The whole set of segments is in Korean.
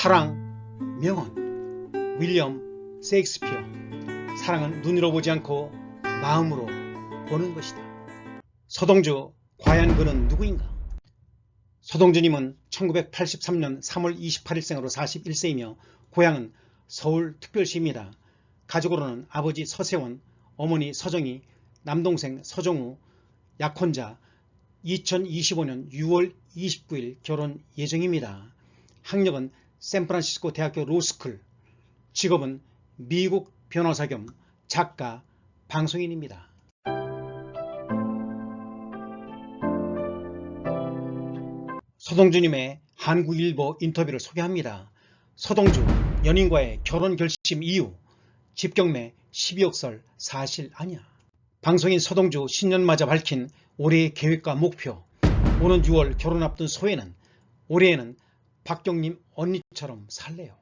사랑, 명언, 윌리엄 세익스피어. 사랑은 눈으로 보지 않고 마음으로 보는 것이다. 서동주, 과연 그는 누구인가? 서동주님은 1983년 3월 28일 생으로 41세이며 고향은 서울특별시입니다. 가족으로는 아버지 서세원, 어머니 서정희, 남동생 서정우, 약혼자 2025년 6월 29일 결혼 예정입니다. 학력은 샌프란시스코 대학교 로스쿨, 직업은 미국 변호사 겸 작가, 방송인입니다. 서동주님의 한국일보 인터뷰를 소개합니다. 서동주, 연인과의 결혼 결심 이유, 집경매 12억설 사실 아니야. 방송인 서동주 신년맞아 밝힌 올해의 계획과 목표, 오는 6월 결혼 앞둔 소혜는 올해에는 박경님 언니처럼 살래요.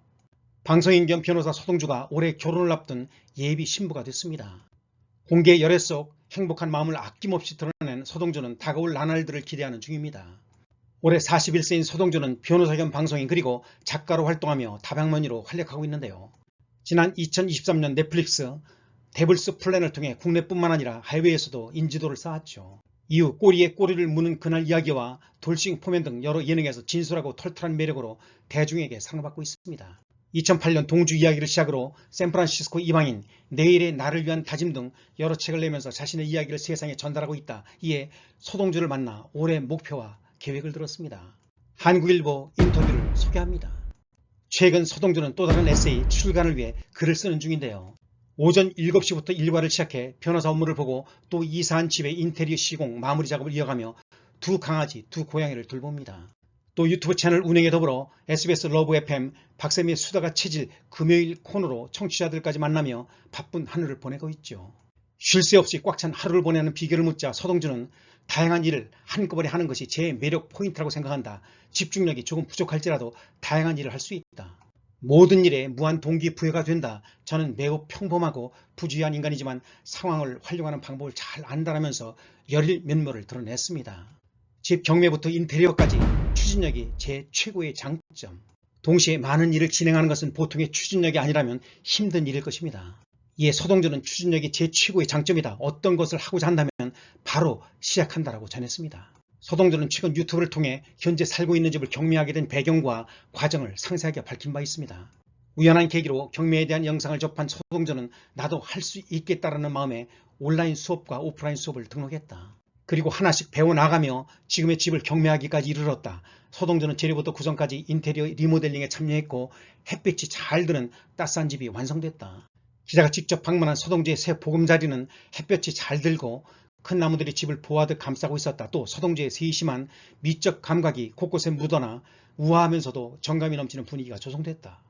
방송인 겸 변호사 서동주가 올해 결혼을 앞둔 예비 신부가 됐습니다. 공개 열애 속 행복한 마음을 아낌없이 드러낸 서동주는 다가올 나날들을 기대하는 중입니다. 올해 41세인 서동주는 변호사 겸 방송인 그리고 작가로 활동하며 다방면으로 활약하고 있는데요. 지난 2023년 넷플릭스 데블스 플랜을 통해 국내뿐만 아니라 해외에서도 인지도를 쌓았죠. 이후 꼬리에 꼬리를 무는 그날 이야기와 돌싱 포맨 등 여러 예능에서 진솔하고 털털한 매력으로 대중에게 사랑받고 있습니다. 2008년 동주 이야기를 시작으로 샌프란시스코 이방인, 내일의 나를 위한 다짐 등 여러 책을 내면서 자신의 이야기를 세상에 전달하고 있다. 이에 서동주를 만나 올해 목표와 계획을 들었습니다. 한국일보 인터뷰를 소개합니다. 최근 서동주는 또 다른 에세이 출간을 위해 글을 쓰는 중인데요. 오전 7시부터 일과를 시작해 변호사 업무를 보고 또 이사한 집의 인테리어 시공 마무리 작업을 이어가며 두 강아지, 두 고양이를 돌봅니다. 또 유튜브 채널 운영에 더불어 SBS 러브 FM, 박세미의 수다가 체질 금요일 코너로 청취자들까지 만나며 바쁜 하루를 보내고 있죠. 쉴 새 없이 꽉 찬 하루를 보내는 비결을 묻자 서동주는 다양한 일을 한꺼번에 하는 것이 제 매력 포인트라고 생각한다. 집중력이 조금 부족할지라도 다양한 일을 할 수 있다. 모든 일에 무한 동기부여가 된다. 저는 매우 평범하고 부주의한 인간이지만 상황을 활용하는 방법을 잘 안다라면서 열일 면모를 드러냈습니다. 집 경매부터 인테리어까지 추진력이 제 최고의 장점. 동시에 많은 일을 진행하는 것은 보통의 추진력이 아니라면 힘든 일일 것입니다. 이에 서동주는 추진력이 제 최고의 장점이다. 어떤 것을 하고자 한다면 바로 시작한다라고 전했습니다. 서동주는 최근 유튜브를 통해 현재 살고 있는 집을 경매하게 된 배경과 과정을 상세하게 밝힌 바 있습니다. 우연한 계기로 경매에 대한 영상을 접한 서동주는 나도 할 수 있겠다라는 마음에 온라인 수업과 오프라인 수업을 등록했다. 그리고 하나씩 배워나가며 지금의 집을 경매하기까지 이르렀다. 서동주는 재료부터 구성까지 인테리어 리모델링에 참여했고 햇빛이 잘 드는 따스한 집이 완성됐다. 기자가 직접 방문한 서동주의 새 보금자리는 햇볕이 잘 들고 큰 나무들이 집을 보호하듯 감싸고 있었다. 또 서동주의 세심한 미적 감각이 곳곳에 묻어나 우아하면서도 정감이 넘치는 분위기가 조성됐다.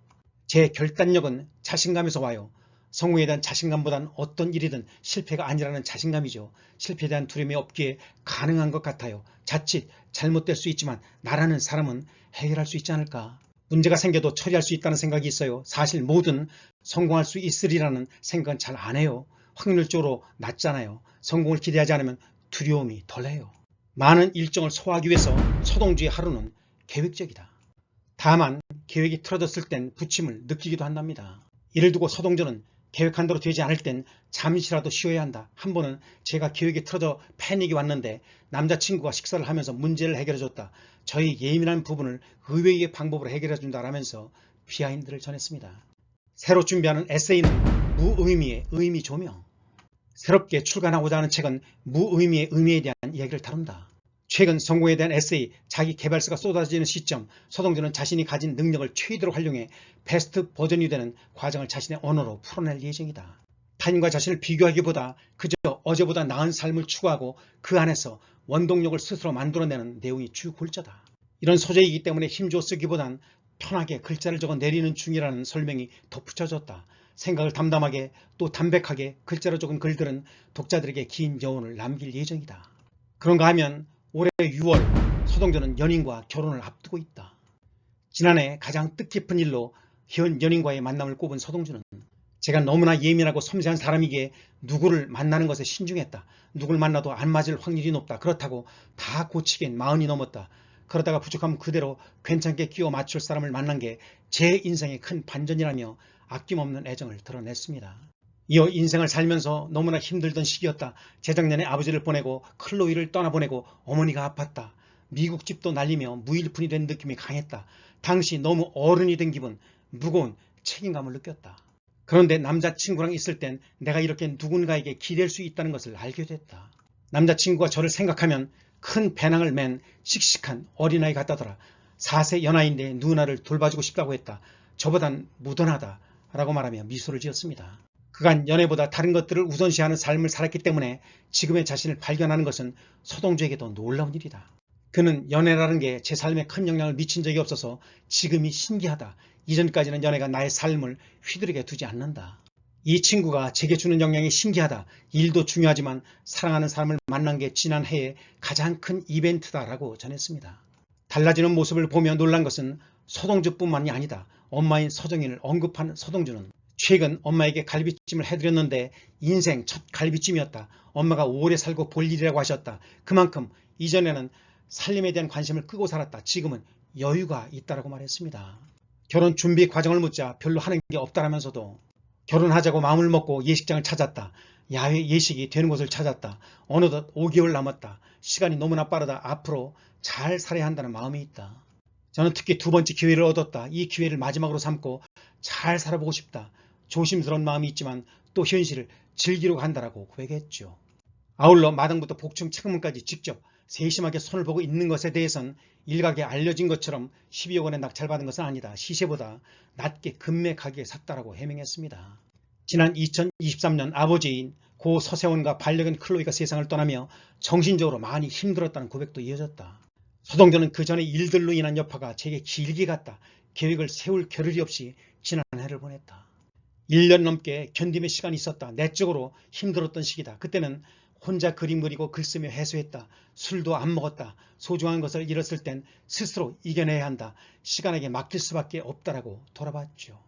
제 결단력은 자신감에서 와요. 성공에 대한 자신감보단 어떤 일이든 실패가 아니라는 자신감이죠. 실패에 대한 두려움이 없기에 가능한 것 같아요. 자칫 잘못될 수 있지만 나라는 사람은 해결할 수 있지 않을까. 문제가 생겨도 처리할 수 있다는 생각이 있어요. 사실 뭐든 성공할 수 있으리라는 생각은 잘 안 해요. 확률적으로 낮잖아요. 성공을 기대하지 않으면 두려움이 덜해요. 많은 일정을 소화하기 위해서 서동주의 하루는 계획적이다. 다만 계획이 틀어졌을 땐 부침을 느끼기도 한답니다. 이를 두고 서동주는 계획한 대로 되지 않을 땐 잠시라도 쉬어야 한다. 한 번은 제가 계획이 틀어져 패닉이 왔는데 남자친구가 식사를 하면서 문제를 해결해줬다. 저희 예민한 부분을 의외의 방법으로 해결해준다라면서 비하인드를 전했습니다. 새로 준비하는 에세이는 무의미의 의미 조명. 새롭게 출간하고자 하는 책은 무의미의 의미에 대한 이야기를 다룬다. 최근 성공에 대한 에세이, 자기 개발서가 쏟아지는 시점, 서동주는 자신이 가진 능력을 최대로 활용해 베스트 버전이 되는 과정을 자신의 언어로 풀어낼 예정이다. 타인과 자신을 비교하기보다 그저 어제보다 나은 삶을 추구하고 그 안에서 원동력을 스스로 만들어내는 내용이 주 골자다. 이런 소재이기 때문에 힘줘 쓰기보단 편하게 글자를 적어 내리는 중이라는 설명이 덧붙여졌다. 생각을 담담하게 또 담백하게 글자로 적은 글들은 독자들에게 긴 여운을 남길 예정이다. 그런가 하면 올해 6월 서동주는 연인과 결혼을 앞두고 있다. 지난해 가장 뜻깊은 일로 현 연인과의 만남을 꼽은 서동주는 제가 너무나 예민하고 섬세한 사람이기에 누구를 만나는 것에 신중했다. 누굴 만나도 안 맞을 확률이 높다. 그렇다고 다 고치기엔 마흔이 넘었다. 그러다가 부족하면 그대로 괜찮게 끼워 맞출 사람을 만난 게 제 인생의 큰 반전이라며 아낌없는 애정을 드러냈습니다. 이어 인생을 살면서 너무나 힘들던 시기였다. 재작년에 아버지를 보내고 클로이를 떠나보내고 어머니가 아팠다. 미국 집도 날리며 무일푼이 된 느낌이 강했다. 당시 너무 어른이 된 기분, 무거운 책임감을 느꼈다. 그런데 남자친구랑 있을 땐 내가 이렇게 누군가에게 기댈 수 있다는 것을 알게 됐다. 남자친구가 저를 생각하면 큰 배낭을 맨 씩씩한 어린아이 같다더라. 4세 연하인데 누나를 돌봐주고 싶다고 했다. 저보단 무던하다 라고 말하며 미소를 지었습니다. 그간 연애보다 다른 것들을 우선시하는 삶을 살았기 때문에 지금의 자신을 발견하는 것은 서동주에게도 놀라운 일이다. 그는 연애라는 게 제 삶에 큰 영향을 미친 적이 없어서 지금이 신기하다. 이전까지는 연애가 나의 삶을 휘두르게 두지 않는다. 이 친구가 제게 주는 영향이 신기하다. 일도 중요하지만 사랑하는 사람을 만난 게 지난 해의 가장 큰 이벤트다라고 전했습니다. 달라지는 모습을 보며 놀란 것은 서동주뿐만이 아니다. 엄마인 서정인을 언급한 서동주는 최근 엄마에게 갈비찜을 해드렸는데 인생 첫 갈비찜이었다. 엄마가 오래 살고 볼 일이라고 하셨다. 그만큼 이전에는 살림에 대한 관심을 끄고 살았다. 지금은 여유가 있다라고 말했습니다. 결혼 준비 과정을 묻자 별로 하는 게 없다라면서도 결혼하자고 마음을 먹고 예식장을 찾았다. 야외 예식이 되는 곳을 찾았다. 어느덧 5개월 남았다. 시간이 너무나 빠르다. 앞으로 잘 살아야 한다는 마음이 있다. 저는 특히 두 번째 기회를 얻었다. 이 기회를 마지막으로 삼고 잘 살아보고 싶다. 조심스러운 마음이 있지만 또 현실을 즐기려고 한다라고 고백했죠. 아울러 마당부터 복층 창문까지 직접 세심하게 손을 보고 있는 것에 대해선 일각에 알려진 것처럼 12억 원에 낙찰받은 것은 아니다. 시세보다 낮게 금매 가격에 샀다라고 해명했습니다. 지난 2023년 아버지인 고 서세원과 반려견 클로이가 세상을 떠나며 정신적으로 많이 힘들었다는 고백도 이어졌다. 서동조는 그 전에 일들로 인한 여파가 제게 길게 갔다. 계획을 세울 겨를이 없이 지난 해를 보냈다. 1년 넘게 견딤의 시간이 있었다. 내적으로 힘들었던 시기다. 그때는 혼자 그림 그리고 글 쓰며 해소했다. 술도 안 먹었다. 소중한 것을 잃었을 땐 스스로 이겨내야 한다. 시간에게 맡길 수밖에 없다라고 돌아봤죠.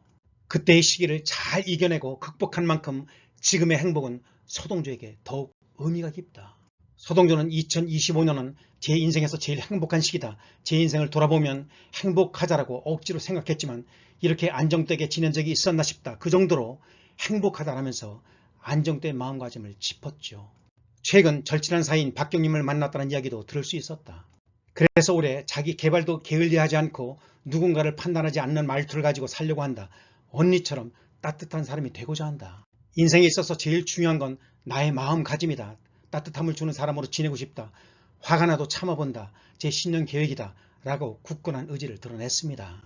그때의 시기를 잘 이겨내고 극복한 만큼 지금의 행복은 서동조에게 더욱 의미가 깊다. 서동조는 2025년은 제 인생에서 제일 행복한 시기다. 제 인생을 돌아보면 행복하자라고 억지로 생각했지만 이렇게 안정되게 지낸 적이 있었나 싶다. 그 정도로 행복하다라면서 안정된 마음가짐을 짚었죠. 최근 절친한 사이인 박경림을 만났다는 이야기도 들을 수 있었다. 그래서 올해 자기 개발도 게을리하지 않고 누군가를 판단하지 않는 말투를 가지고 살려고 한다. 언니처럼 따뜻한 사람이 되고자 한다. 인생에 있어서 제일 중요한 건 나의 마음가짐이다. 따뜻함을 주는 사람으로 지내고 싶다. 화가 나도 참아본다. 제 신년 계획이다. 라고 굳건한 의지를 드러냈습니다.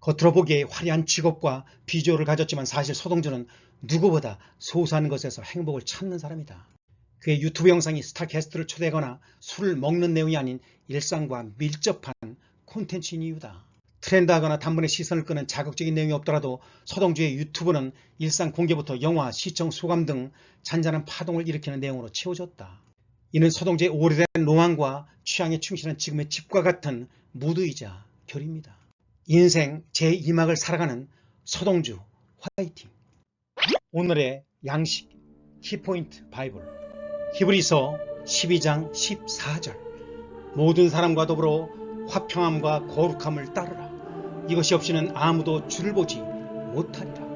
겉으로 보기에 화려한 직업과 비주얼을 가졌지만 사실 서동주는 누구보다 소소한 것에서 행복을 찾는 사람이다. 그의 유튜브 영상이 스타 게스트를 초대하거나 술을 먹는 내용이 아닌 일상과 밀접한 콘텐츠인 이유다. 트렌드하거나 단번에 시선을 끄는 자극적인 내용이 없더라도 서동주의 유튜브는 일상 공개부터 영화, 시청, 소감 등 잔잔한 파동을 일으키는 내용으로 채워졌다. 이는 서동주의 오래된 로망과 취향에 충실한 지금의 집과 같은 무드이자 결입니다. 인생 제2막을 살아가는 서동주 화이팅! 오늘의 양식 키포인트 바이블 히브리서 12장 14절 모든 사람과 더불어 화평함과 거룩함을 따르라 이것이 없이는 아무도 주를 보지 못하리라.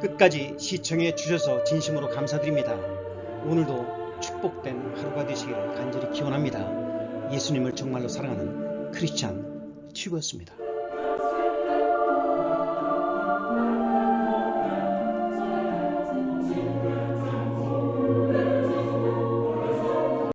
끝까지 시청해 주셔서 진심으로 감사드립니다. 오늘도 축복된 하루가 되시기를 간절히 기원합니다. 예수님을 정말로 사랑하는 크리스찬 튜브였습니다